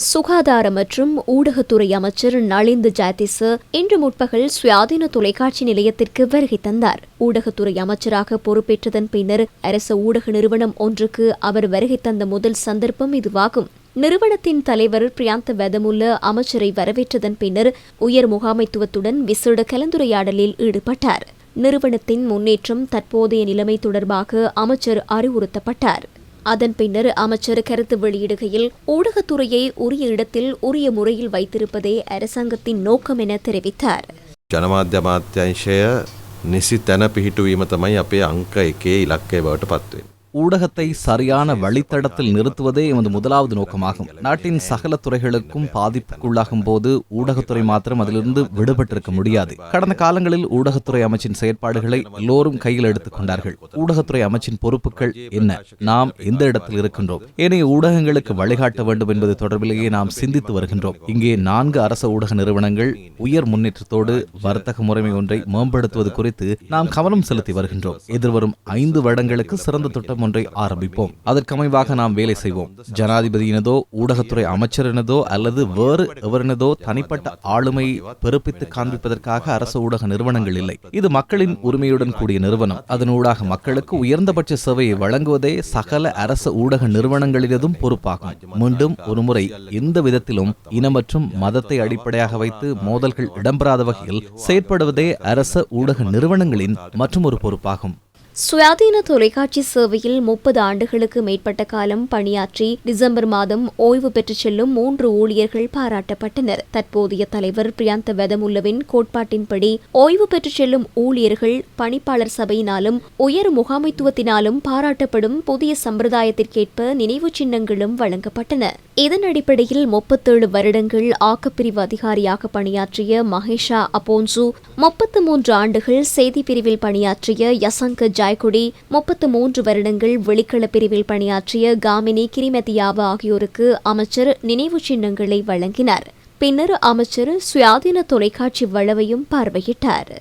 சுகாதார மற்றும் ஊடகத்துறை அமைச்சர் நளிந்து ஜாதிச இன்று முற்பகல் சுயாதீன தொலைக்காட்சி நிலையத்திற்கு வருகை தந்தார். ஊடகத்துறை அமைச்சராக பொறுப்பேற்றதன் பின்னர் அரசு ஊடக நிறுவனம் ஒன்றுக்கு அவர் வருகை தந்த முதல் சந்தர்ப்பம் இதுவாகும். நிறுவனத்தின் தலைவர் பிரியாந்த வெதமுல்ல அமைச்சரை வரவேற்றதன் பின்னர் உயர் முகாமைத்துவத்துடன் விசேட கலந்துரையாடலில் ஈடுபட்டார். நிறுவனத்தின் முன்னேற்றம் தற்போதைய நிலைமை தொடர்பாக அமைச்சர் அறிவுறுத்தப்பட்டார். அதன் பின்னர் அமைச்சர் கருத்து வெளியிடுகையில் ஊடகத்துறையை உரிய இடத்தில் உரிய முறையில் வைத்திருப்பதே அரசாங்கத்தின் நோக்கம் என தெரிவித்தார் ජනමාධ්‍ය අමාත්‍යංශය නිසි තැන පිහිටුවීම තමයි අපේ අංක එකේ ඉලක්කය බවට පත්වෙන්. ஊடகத்தை சரியான வழித்தடத்தில் நிறுத்துவதே எமது முதலாவது நோக்கமாகும். நாட்டின் சகல துறைகளுக்கும் பாதிப்புக்குள்ளாகும் போது ஊடகத்துறை மாத்திரம் அதிலிருந்து விடுபட்டிருக்க முடியாது. கடந்த காலங்களில் ஊடகத்துறை அமைச்சின் செயற்பாடுகளை எல்லோரும் கையில் எடுத்துக் கொண்டார்கள். ஊடகத்துறை அமைச்சின் பொறுப்புகள் என்ன? நாம் எந்த இடத்தில் இருக்கின்றோம்? ஏனைய ஊடகங்களுக்கு வழிகாட்ட வேண்டும் என்பது தொடர்பிலேயே நாம் சிந்தித்து வருகின்றோம். இங்கே நான்கு அரச ஊடக நிறுவனங்கள் உயர் முன்னேற்றத்தோடு வர்த்தக முறைமை ஒன்றை மேம்படுத்துவது குறித்து நாம் கவனம் செலுத்தி வருகின்றோம். எதிர்வரும் ஐந்து வருடங்களுக்கு சிறந்த திட்டம் ஒன்றை ஆரம்பிப்போம். அதற்கமைவாக நாம் வேலை செய்வோம். ஜனாதிபதியினதோ ஊடகத்துறை அமைச்சரினதோ அல்லது வேறு எவரினதோ தனிப்பட்ட ஆளுமை பிறப்பித்து காண்பிப்பதற்காக அரசு ஊடக நிறுவனங்கள் இல்லை. இது மக்களின் உரிமையுடன் கூடிய நிறுவனம். அதனூடாக மக்களுக்கு உயர்ந்தபட்ச சேவையை வழங்குவதே சகல அரச ஊடக நிறுவனங்களினதும் பொறுப்பாகும். மீண்டும் ஒருமுறை எந்த விதத்திலும் இன மற்றும் மதத்தை அடிப்படையாக வைத்து மோதல்கள் இடம்பெறாத வகையில் செயற்படுவதே அரச ஊடக நிறுவனங்களின் மற்றும் ஒரு பொறுப்பாகும். சுயாதீன தொலைக்காட்சி சேவையில் முப்பது ஆண்டுகளுக்கு மேற்பட்ட காலம் பணியாற்றி டிசம்பர் மாதம் ஓய்வு பெற்றுச் செல்லும் மூன்று ஊழியர்கள் பாராட்டப்பட்டனர். தற்போதைய தலைவர் பிரியாந்த வெதமுல்லவின் கோட்பாட்டின்படி ஓய்வு பெற்றுச் செல்லும் ஊழியர்கள் பணிப்பாளர் சபையினாலும் உயர் முகாமைத்துவத்தினாலும் பாராட்டப்படும் புதிய சம்பிரதாயத்திற்கேற்ப நினைவு சின்னங்களும் வழங்கப்பட்டன. இதன் அடிப்படையில் முப்பத்தேழு வருடங்கள் ஆக்கப்பிரிவு அதிகாரியாக பணியாற்றிய மகேஷா அப்போன்சு முப்பத்து மூன்று ஆண்டுகள் செய்தி பிரிவில் பணியாற்றிய யசங்க ஜாய்குடி முப்பத்து மூன்று வருடங்கள் வெளிக்கள பிரிவில் பணியாற்றிய காமினி கிரிமெத்தியாவா ஆகியோருக்கு அமைச்சர் நினைவு சின்னங்களை வழங்கினார். பின்னர் அமைச்சர் சுயாதீன தொலைக்காட்சி வளவையும் பார்வையிட்டார்.